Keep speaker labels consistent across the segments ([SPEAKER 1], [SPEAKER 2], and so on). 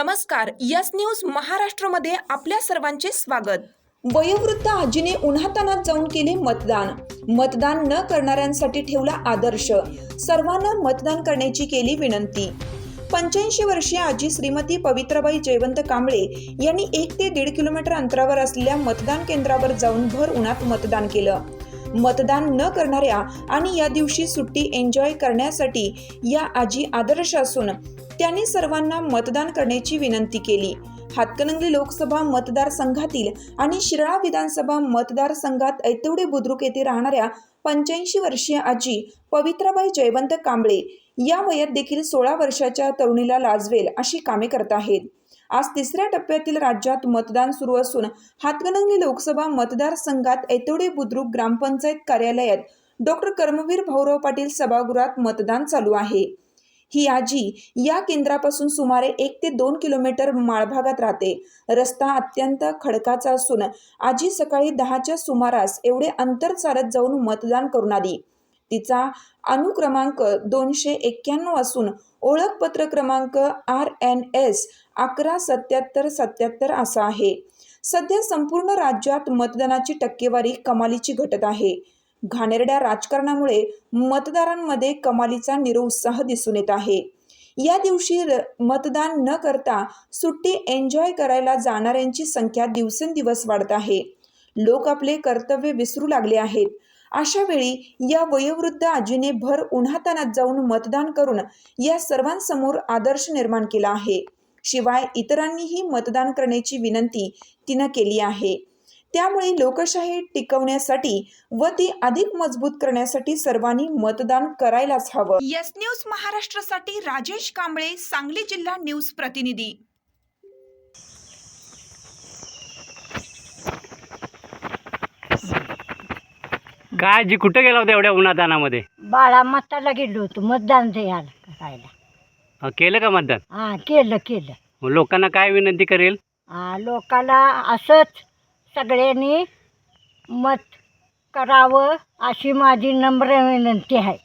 [SPEAKER 1] नमस्कार yes news महाराष्ट्रमध्ये आपल्या सर्वांचे स्वागत. वयोवृद्ध आजीने उन्हातानात जाऊन केले मतदान. मतदान न करणाऱ्यांसाठी ठेवला आदर्श. सर्वांना मतदान करण्याची केली विनंती. पंच्याऐंशी वर्षीय आजी श्रीमती पवित्राबाई जयवंत कांबळे यांनी एक ते दीड किलोमीटर अंतरावर असलेल्या मतदान केंद्रावर जाऊन भर उन्हात मतदान केलं. मतदान न करणाऱ्या आणि या दिवशी सुट्टी एन्जॉय करण्यासाठी या आजी आदर्श असून त्यांनी सर्वांना मतदान करण्याची विनंती केली. हातकणंगले लोकसभा मतदारसंघातील आणि शिराळा विधानसभा मतदारसंघात ऐतवडे बुद्रुक येथे राहणाऱ्या पंच्याऐंशी वर्षीय आजी पवित्राबाई जयवंत कांबळे या वयात देखील सोळा वर्षाच्या तरुणीला लाजवेल अशी कामे करत आहेत. आज तिसऱ्या टप्प्यातील राज्यात मतदान सुरू असून हातकणंगले लोकसभा मतदारसंघात ऐतवडे बुद्रुक ग्रामपंचायत कार्यालयात डॉक्टर कर्मवीर भाऊराव पाटील सभागृहात मतदान चालू आहे. ही आजी या केंद्रापासून सुमारे एक ते दोन किलोमीटर माळभागात राहते. रस्ता अत्यंत खडकाचा असून आजी सकाळी दहाच्या सुमारास एवढे अंतर चालत जाऊन मतदान करून आली. तिचा अनुक्रमांक दोनशे एक्क्याण्णव असून ओळखपत्र क्रमांक आर एन एस अकरा सत्याहत्तर सत्याहत्तर असा आहे. सध्या संपूर्ण राज्यात मतदानाची टक्केवारी कमालीची घटत आहे. घाणेरड्या राजकारणामुळे मतदारांमध्ये कमालीचा निरुत्साह दिसून येत आहे. या दिवशी र- मतदान न करता सुट्टी एन्जॉय करायला जाणाऱ्यांची संख्या दिवसेंदिवस वाढत आहे. लोक आपले कर्तव्य विसरू लागले आहेत. अशा वेळी या वयोवृद्ध आजीने भर उन्हातानात जाऊन मतदान करून या सर्वांसमोर आदर्श निर्माण केला आहे. शिवाय इतरांनीही मतदान करण्याची विनंती तिनं केली आहे. त्यामुळे लोकशाही टिकवण्यासाठी व ती अधिक मजबूत करण्यासाठी सर्वांनी मतदान करायलाच हवं. यस न्यूज महाराष्ट्रासाठी राजेश कांबळे सांगली जिल्हा न्यूज प्रतिनिधी.
[SPEAKER 2] काय जी कुठं गेला होता एवढ्या उन्हातानामध्ये?
[SPEAKER 3] बाळा मताला गेलो होतो मतदान द्यायला करायला.
[SPEAKER 2] अं, केलं का मतदान?
[SPEAKER 3] हा केलं केलं.
[SPEAKER 2] मग लोकांना काय विनंती करेल?
[SPEAKER 3] हा लोकाला असंच सगळ्यांनी मत करावं अशी माझी नम्र विनंती आहे.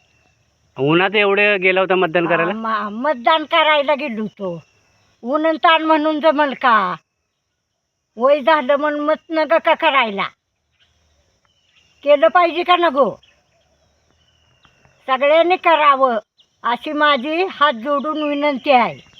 [SPEAKER 2] उन्हात एवढे गेला होता मतदान करायला?
[SPEAKER 3] म- मतदान करायला गेलो होतो. ऊन ताण म्हणून जमल का? वय झालं म्हणून मत नग का करायला? केलं पाहिजे का नको सगळ्यांनी करावं अशी माझी हात जोडून विनंती आहे.